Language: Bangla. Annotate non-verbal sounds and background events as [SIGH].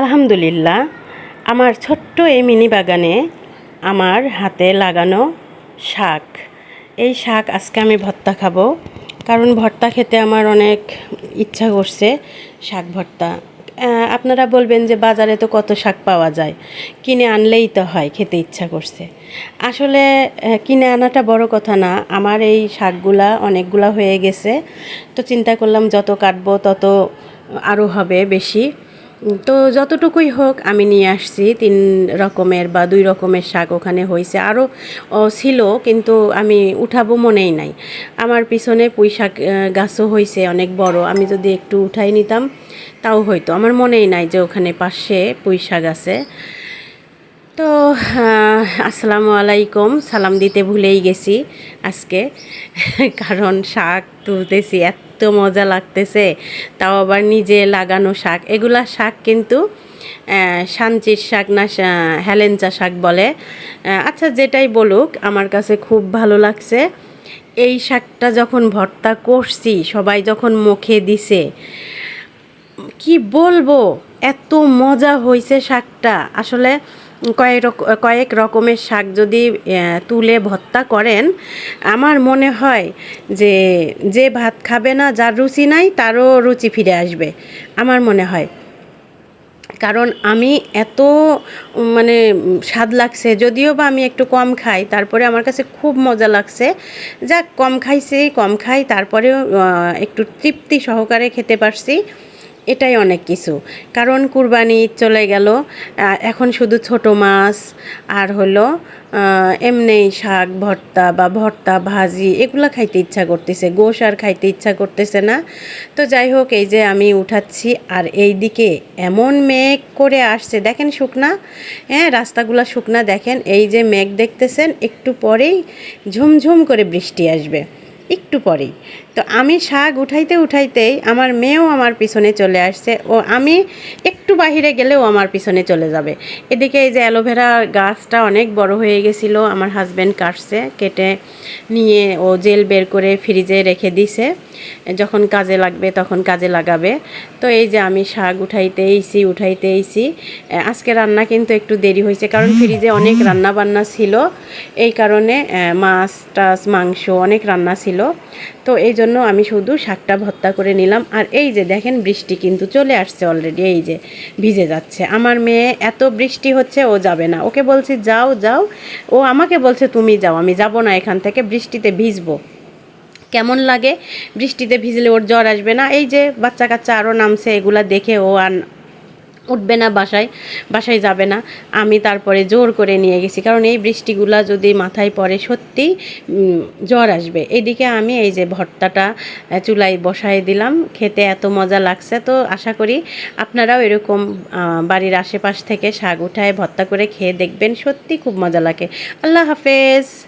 আলহামদুলিল্লাহ, আমার ছোট্ট এই মিনি বাগানে আমার হাতে লাগানো শাক। এই শাক আজকে আমি ভর্তা খাব, কারণ ভর্তা খেতে আমার অনেক ইচ্ছা করছে শাক ভর্তা। আপনারা বলবেন যে বাজারে তো কত শাক পাওয়া যায়, কিনে আনলেই তো হয়, খেতে ইচ্ছা করছে। আসলে কিনে আনাটা বড় কথা না, আমার এই শাকগুলা অনেকগুলা হয়ে গেছে, তো চিন্তা করলাম যত কাটবো তত আরও হবে বেশি। তো যতটুকুই হোক আমি নিয়ে আসছি, তিন রকমের বা দুই রকমের শাক ওখানে হয়েছে। আরও ছিল, কিন্তু আমি উঠাবো মনেই নাই। আমার পিছনে পুঁই শাক গাছও হয়েছে, অনেক বড়। আমি যদি একটু উঠাই নিতাম, তাও হয়তো আমার মনেই নাই যে ওখানে পাশে পুঁই শাক আছে। তো আসসালামু আলাইকুম। সালাম দিতে ভুলেই গেছি আজকে। [LAUGHS] কারণ শাক তুলতেছি এত মজা লাগতেছে। তাও আবার নিজে লাগানো শাক। এগুলা শাক কিন্তু সাঞ্চির শাক না হেলেঞ্চা শাক বলে। আচ্ছা যেটাই বলুক, আমার কাছে খুব ভালো লাগছে। এই শাকটা যখন ভর্তা করছি, সবাই যখন মুখে দিছে, কি বলব? এত মজা হয়েছে শাকটা। আসলে কয়েক কয়েক রকমের শাক যদি তুলে ভর্তা করেন, আমার মনে হয় যে যে ভাত খাবে না, যার রুচি নাই, তারও রুচি ফিরে আসবে, আমার মনে হয়। কারণ আমি এত মানে স্বাদ লাগছে, যদিও বা আমি একটু কম খাই, তারপরে আমার কাছে খুব মজা লাগছে, যাক, কম খাইছি, কম খাই, তারপরেও একটু তৃপ্তি সহকারে খেতে পারছি। এটাই অনেক কিছু। কারণ কুরবানি চলে গেল এখন শুধু ছোট মাছ আর হলো এমনি শাক, ভর্তা বা ভর্তা, ভাজি এগুলো খাইতে ইচ্ছা করতেছে, গোশ আর খাইতে ইচ্ছা করতেছে না। তো যাই হোক, এই যে আমি উঠাচ্ছি আর এই দিকে এমন মেঘ করে আসছে, দেখেন শুকনা? হ্যাঁ রাস্তাগুলো শুকনা, দেখেন, এই যে মেঘ দেখতেছেন, একটু পরেই ঝুমঝুম করে বৃষ্টি আসবে। একটু পরেই। তো আমি শাক উঠাইতে উঠাইতেই আমার মেয়েও আমার পিছনে চলে আসছে ও আমি একটু বাহিরে গেলেও আমার পিছনে চলে যাবে। এদিকে এই যে অ্যালোভেরা গাছটা অনেক বড় হয়ে গেছিল, আমার হাজব্যান্ড কাটছে, কেটে নিয়ে ও জেল বের করে ফ্রিজে রেখে দিছে। যখন কাজে লাগবে তখন কাজে লাগাবে। তো এই যে আমি শাক উঠাইতে এইছি উঠাইতে এইছি আজকে রান্না কিন্তু একটু দেরি হয়েছে কারণ ফ্রিজে অনেক রান্না বান্না ছিল। এই কারণে মাছ, টাছ, মাংস অনেক রান্না ছিল। তো এই জন্য আমি শুধু শাকটা ভর্তা করে নিলাম। আর এই যে দেখেন বৃষ্টি কিন্তু চলে আসছে অলরেডি এই যে ভিজে যাচ্ছে। আমার মেয়ে এত বৃষ্টি হচ্ছে, ও যাবে না। ওকে বলছি, যাও যাও। ও আমাকে বলছে, তুমি যাও, আমি যাব না এখান থেকে, বৃষ্টিতে ভিজবো। কেমন লাগে? বৃষ্টিতে ভিজলে ওর জ্বর আসবে না? এই যে বাচ্চা কাচ্চা আরও নামছে, এগুলা দেখে ও আর উঠবে না বাসায় বাসায় যাবে না। আমি তারপরে জোর করে নিয়ে গেছি। কারণ এই বৃষ্টিগুলা যদি মাথায় পড়ে সত্যি জ্বর আসবে। এদিকে আমি এই যে ভর্তাটা চুলায় বসায় দিলাম। খেতে এত মজা লাগছে। তো আশা করি আপনারাও এরকম বাড়ির আশেপাশ থেকে শাক উঠায় ভর্তা করে খেয়ে দেখবেন। সত্যি খুব মজা লাগে। আল্লাহ হাফেজ।